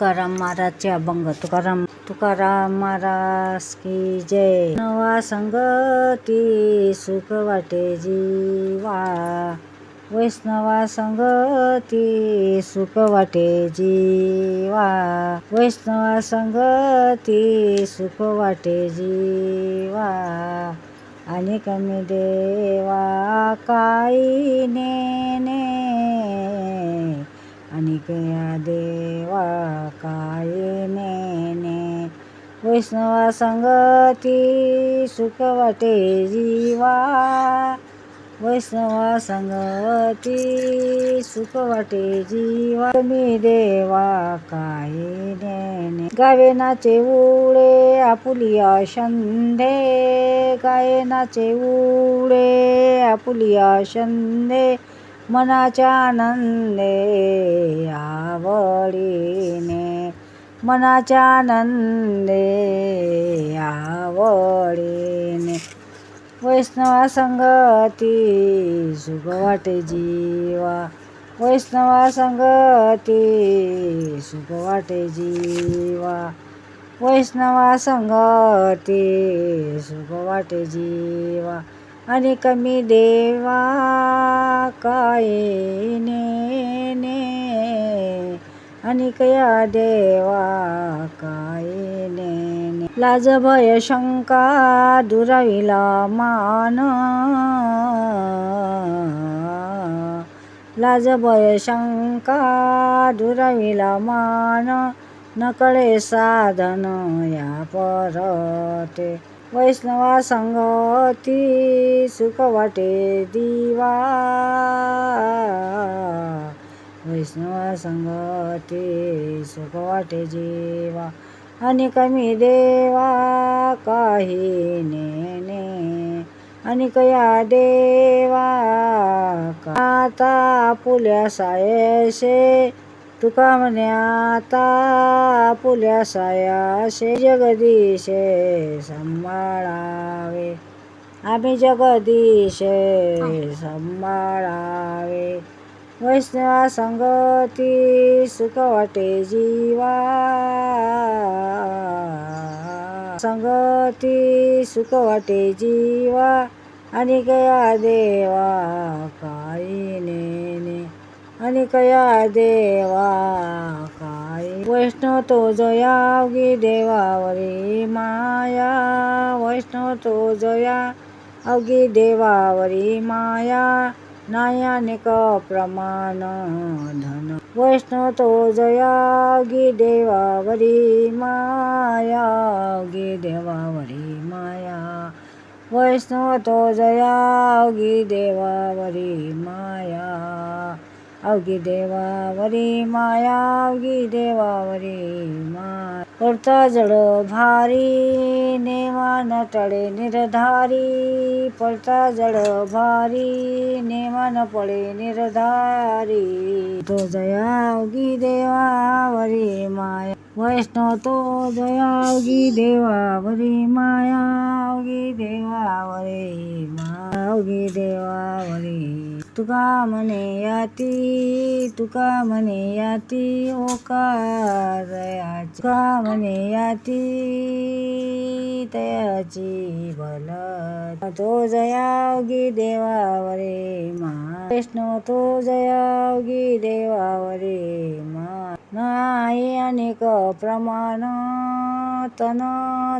तुकाराम महाराजचे अभंग. तुकाराम तुकाराम महाराज की जय. नवा संगती सुख वाटे जीवा. वैष्णवा संगती सुख वाटे जीवा. वैष्णवा संगती सुख वाटे जीवा. आणि कमी देवा काही नेने. आणि देवा काय नेने? वैष्णवा संगती सुख वाटे जीवा. वैष्णवा संगती सुख वाटे जीवा. मी देवा काय नेने? गावे नाचे उडे आपुलिया शंदे गायनाचे उडे आपुलिया शंदे मनाच्या आनंदे आवडीने. मनाच्या आनंदे आवडीने. वैष्णवा संगती सुख वाटे जीवा. वैष्णवा संगती सुख वाटे जीवा. वैष्णवा संगती सुख वाटे जीवा. अनि कमी देवाकाइने अनि ने ने लाज भय शंका दुराविला मान लाज भय शंका दुराविला मान नकळे साधन या परते वैष्णवा संगती सुख वाटे दिवा। वैष्णवा संगती सुख वाटे जीवा। आणि कमी देवा काही नेने आणि कया देवा का आता पुल्या सायशे। तुका म्हणे आता पुल्या सायाशे जगदीशे सांभाळावे. आम्ही जगदीशे सांभाळावे. वैष्णवा संगती सुख वाटे जीवा. संगती सुख वाटे जीवा. आणि कया देवा काही नेने आणि कया देवा काय? वैष्णव तो जयावगी देवावरी माया. वैष्णव तो जया अवगी देवावरी माया. नायानिक प्रमाण धन. वैष्णव तो जयागी देवावरी माया. गी देवावरी माया. वैष्णव तो जयागी देवावरी माया. अवघी देवावरी माया अवघी देवावरी मा पडता जड भारी नेमान टळे निर्धारी. पडता जड भारी नेमान पडे निर्धारी. तो जयावगी देवावरी माया. वैष्णव तो जयावगी देवावरी माया. अवघी देवावरी मावगी देवावरी तुका म्हणे याती तुका म्हणे याती ओकार तुका म्हणे याती तयाची भल तो जयावगी देवावरे मा. वैष्णव तो जयावगी देवावरे मा. नाही अनेक प्रमाण तन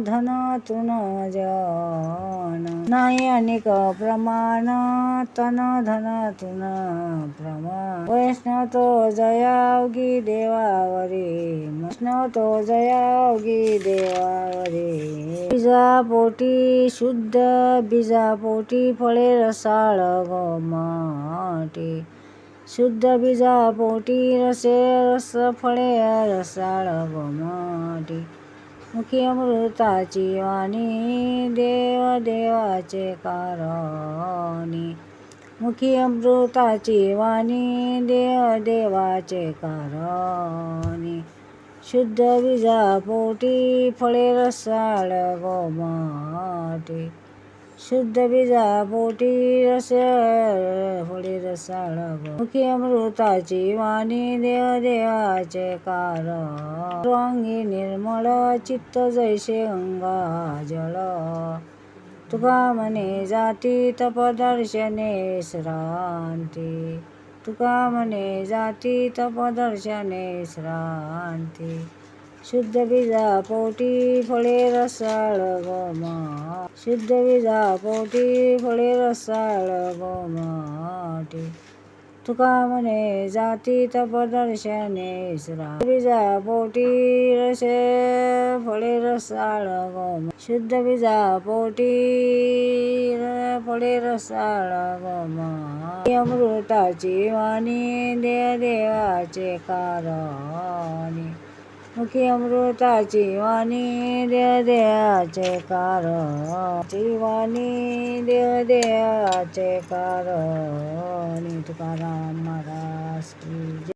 धन तुन जन. नाही अनेक प्रमाण तन धन तुन प्रमाण वैष्णव तो जयावगी देवावरे वैष्णव तो जयावगी देवावरे. बीजा पोटी शुद्ध बीजा पोटी फळे रसाळ माटी शुद्ध बीजा पोटी रसे रस फळे रसाळ गोमाटे. मुखी अमृताची वाणी देव देवाचे कारणी. मुखी अमृताची वाणी देव देवाचे कारणी. शुद्ध विजा पोटी फळे रसाळ गोमाटी. शुद्ध बीजा पोटी रस फळे रसाळ मुखी अमृताची वाणी देव देवाचे कार. रंगी निर्मळ चित्त जैसे अंगा जळ तुका म्हणे जाती तपदर्शने श्रांती. तुका म्हणे जाती तपदर्शने श्रांती. शुद्ध बीजा पोटी फळे रसाळ गोमा शुद्ध बीजा पोटी फळे रसाळ गोमाटी तुका म्हणे जाती तपदर्शने श्रा बीजा पोटी रसे फळे रसाळ गोम शुद्ध बीजा पोटी र- फळे रसाळ गोमा अमृताची वाणी देव देवाचे कारणी मुखी अमृताची वाणी देव देवाचे कारण ती वाणी देव देवाचे कारण तुकाराम महाराज की जय.